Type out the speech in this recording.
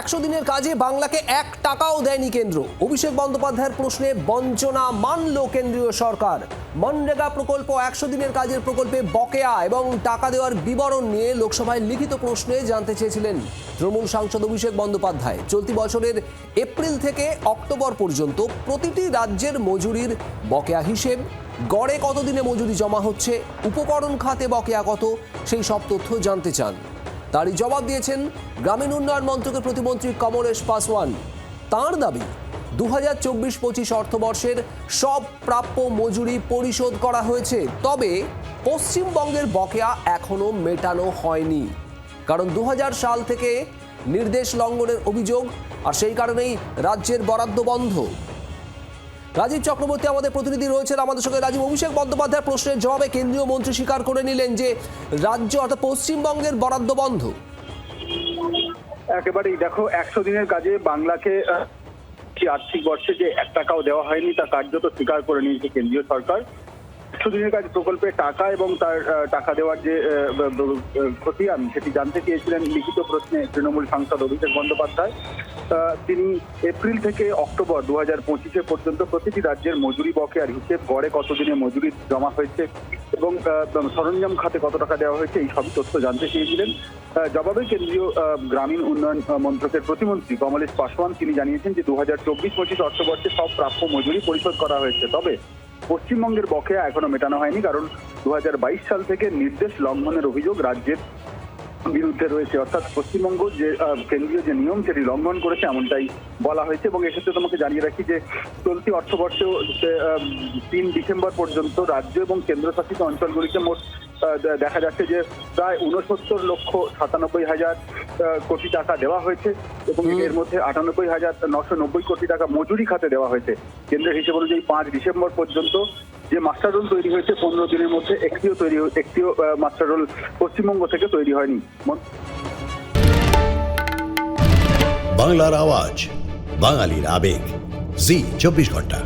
একশো দিনের কাজে বাংলাকে এক টাকাও দেয়নি কেন্দ্র। অভিষেক বন্দ্যোপাধ্যায়ের প্রশ্নে বঞ্চনা মানল কেন্দ্রীয় সরকার। মনরেগা প্রকল্প একশো দিনের কাজের প্রকল্পে বকেয়া এবং টাকা দেওয়ার বিবরণ নিয়ে লোকসভায় লিখিত প্রশ্নে জানতে চেয়েছিলেন তৃণমূল সাংসদ অভিষেক বন্দ্যোপাধ্যায়। চলতি বছরের এপ্রিল থেকে অক্টোবর পর্যন্ত প্রতিটি রাজ্যের মজুরির বকেয়া হিসেব, গড়ে কতদিনে মজুরি জমা হচ্ছে, উপকরণ খাতে বকেয়া কত, সেই সব তথ্য জানতে চান। তারই জবাব দিয়েছেন গ্রামীণ উন্নয়ন মন্ত্রকের প্রতিমন্ত্রী কমলেশ পাসওয়ান। তাঁর দাবি দু হাজার চব্বিশ পঁচিশ অর্থবর্ষের সব প্রাপ্য মজুরি পরিশোধ করা হয়েছে, তবে পশ্চিমবঙ্গের বকেয়া এখনও মেটানো হয়নি। কারণ দু হাজার সাল থেকে নির্দেশ লঙ্ঘনের অভিযোগ, আর সেই কারণেই রাজ্যের বরাদ্দ বন্ধ। রাজীব চক্রবর্তী, আমাদের প্রতিনিধি রয়েছেন আমাদের সঙ্গে। রাজীব, অভিষেক বন্দ্যোপাধ্যায়ের প্রশ্নের জবাবে কেন্দ্রীয় মন্ত্রী স্বীকার করে নিলেন যে, রাজ্য অর্থাৎ পশ্চিমবঙ্গের বরাদ্দ বন্ধ। একেবারেই। দেখো, একশো দিনের কাজে বাংলাকে আর্থিক বর্ষে যে এক টাকাও দেওয়া হয়নি, তা কার্যত স্বীকার করে নিয়েছে কেন্দ্রীয় সরকার। একশো দিনের কাজ প্রকল্পে টাকা এবং তার টাকা দেওয়ার যে খতিয়ান সেটি জানতে চেয়েছিলেন লিখিত প্রশ্নে তৃণমূল সাংসদ অভিষেক বন্দ্যোপাধ্যায়। তিনি এপ্রিল থেকে অক্টোবর দু হাজার পঁচিশে পর্যন্ত প্রতিটি রাজ্যের মজুরি বকেয়ার হিসেব গড়ে কতদিনে মজুরি জমা হয়েছে এবং সরঞ্জাম খাতে কত টাকা দেওয়া হয়েছে এই সবই তথ্য জানতে চেয়েছিলেন। জবাবে কেন্দ্রীয় গ্রামীণ উন্নয়ন মন্ত্রকের প্রতিমন্ত্রী কমলেশ পাসওয়ান তিনি জানিয়েছেন যে দু হাজার চব্বিশ পঁচিশ অর্থবর্ষে সব প্রাপ্য মজুরি পরিশোধ করা হয়েছে। তবে পশ্চিমবঙ্গের বকেয়া এখনও মেটানো হয়নি, কারণ দু হাজার বাইশ সাল থেকে নির্দেশ লঙ্ঘনের অভিযোগ রাজ্যের বিরুদ্ধে রয়েছে। অর্থাৎ পশ্চিমবঙ্গ যে কেন্দ্রীয় যে নিয়ম, সেটি লঙ্ঘন করেছে এমনটাই বলা হয়েছে। এবং এক্ষেত্রে তোমাকে জানিয়ে রাখি যে চলতি অর্থবর্ষেও তিন ডিসেম্বর পর্যন্ত রাজ্য এবং কেন্দ্রশাসিত অঞ্চলগুলিতে মোট দেখা যাচ্ছে যে প্রায় উনসত্তর লক্ষ সাতানব্বই হাজার কোটি টাকা দেওয়া হয়েছে এবং এর মধ্যে আটানব্বই হাজার নশো নব্বই কোটি টাকা মজুরি খাতে দেওয়া হয়েছে। কেন্দ্রের হিসেব অনুযায়ী পাঁচ ডিসেম্বর পর্যন্ত যে মাস্টার রোল তৈরি হয়েছে পনেরো দিনের মধ্যে একটিও তৈরি একটিও মাস্টার রোল পশ্চিমবঙ্গ থেকে তৈরি হয়নি। বাংলার আওয়াজ বাঙালির আবেগ। জি চব্বিশ ঘণ্টা।